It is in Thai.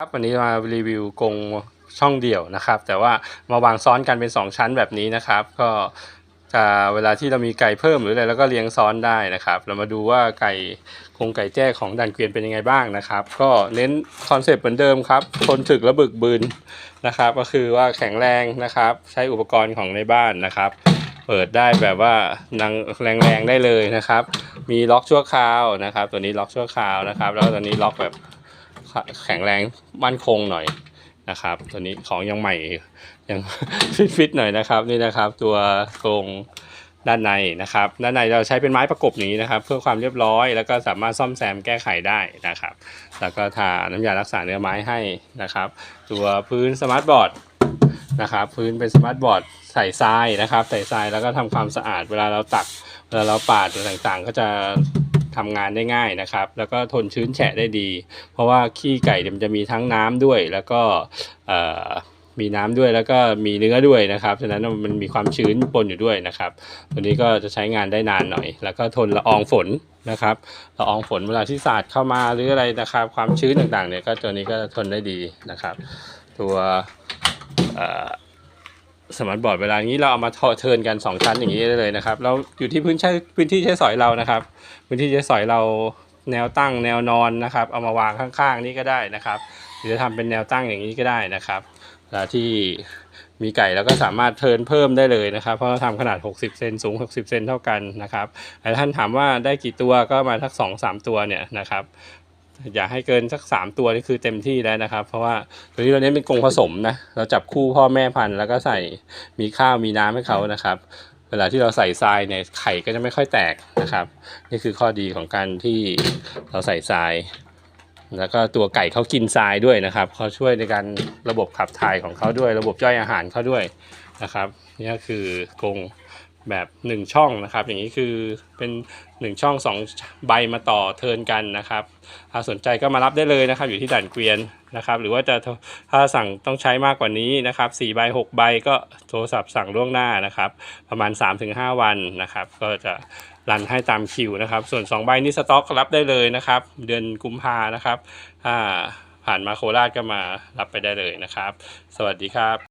ครับวันนี้มารีวิวกรงช่องเดี่ยวนะครับ แต่ว่ามาวางซ้อนกันเป็น 2 ชั้นแบบนี้นะครับ ก็จะเวลาที่เรามีไก่เพิ่มหรืออะไรแล้วก็เลี้ยงซ้อนได้นะครับ เรามาดูว่าไก่กรงไก่แจ้ของดันเกวียนเป็นยังไงบ้างนะครับ ก็เน้นคอนเซปต์เหมือนเดิมครับทนถึกและบึกบืนนะครับ ก็คือว่าแข็งแรงนะครับ ใช้อุปกรณ์ของในบ้านนะครับ เปิดได้แบบว่านังแรงๆได้เลยนะครับ มีล็อกชั่วคราวนะครับ ตัวนี้ล็อกชั่วคราวนะครับ แล้วตัวนี้ล็อกแบบ แข็งแรงมั่นคงหน่อยนะครับ ตัวนี้ของยังใหม่ยังฟิตๆหน่อยนะครับนี่นะครับ ตัวโครงด้านในนะครับ ด้านในเราใช้เป็นไม้ประกบนี้นะครับ เพื่อความเรียบร้อย แล้วก็สามารถซ่อมแซมแก้ไขได้นะครับ แล้วก็ทาน้ำยารักษาเนื้อไม้ให้นะครับ ตัวพื้นสมาร์ทบอร์ดนะครับพื้นเป็นสมาร์ทบอร์ดใส่ทรายนะครับ ใส่ทรายแล้วก็ทำความสะอาดเวลาเราตักเวลาเราปาดต่างๆ ก็จะ ทำงานได้ง่ายนะครับ แล้วก็ทนชื้นแฉะได้ดี เพราะว่าขี้ไก่เนี่ยมันจะมีทั้งน้ำด้วย แล้วก็มีน้ำด้วยแล้วก็มีเนื้อด้วยนะครับ ฉะนั้นมันมีความชื้นปนอยู่ด้วยนะครับ ตัวนี้ก็จะใช้งานได้นานหน่อย แล้วก็ทนละอองฝนนะครับละอองฝนเวลาที่สาดเข้ามาหรืออะไรนะครับ ความชื้นต่างๆเนี่ยก็ตัวนี้ก็ทนได้ดีนะครับ ตัวเอ่อ สมาร์ทบอร์ดเวลานี้เราเอามาเทิร์นกัน 2 ชั้นอย่างนี้ได้เลยนะครับเราอยู่ที่พื้นใช้พื้นที่ใช้สอยเรานะครับ พื้นที่ใช้สอยเราแนวตั้งแนวนอนนะครับ เอามาวางข้างๆ นี่ก็ได้นะครับหรือจะทำเป็นแนวตั้งอย่างนี้ก็ได้นะครับเวลาที่มีไก่เราก็สามารถเทิร์นเพิ่มได้เลยนะครับ เพราะเราทำขนาด 60 เซนสูง 60 เซนเท่ากันนะครับแต่ท่านถามว่าได้กี่ตัวก็มาทัก 2 3 ตัวเนี่ยนะครับ อย่าให้เกินสักสามตัวนี่คือเต็มที่แล้วนะครับ เพราะว่าตัวนี้เราเน้นเป็นกรงผสมนะเราจับคู่พ่อแม่พันธุ์แล้วก็ใส่มีข้าวมีน้ำให้เขานะครับ เวลาที่เราใส่ทรายเนี่ยไข่ก็จะไม่ค่อยแตกนะครับ นี่คือข้อดีของการที่เราใส่ทราย แล้วก็ตัวไก่เขากินทรายด้วยนะครับเขาช่วยในการระบบขับถ่ายของเขาด้วย ระบบย่อยอาหารเขาด้วยนะครับ นี่ก็คือกรง แบบหนึ่งช่องนะครับ อย่างนี้คือเป็นหนึ่งช่องสองใบมาต่อเทินกันนะครับถ้าสนใจก็มารับได้เลยนะครับ อยู่ที่ด่านเกวียนนะครับ หรือว่าจะถ้าสั่งต้องใช้มากกว่านี้นะครับ4ใบ6ใบก็โทรศัพท์สั่งล่วงหน้านะครับ ประมาณ 3-5 วันนะครับ ก็จะรันให้ตามคิวนะครับ ส่วน 2 ใบนี้สต็อกรับได้เลยนะครับ เดือนกุมภานะครับถ้าผ่านมาโคราชก็มารับไปได้เลยนะครับ สวัสดีครับ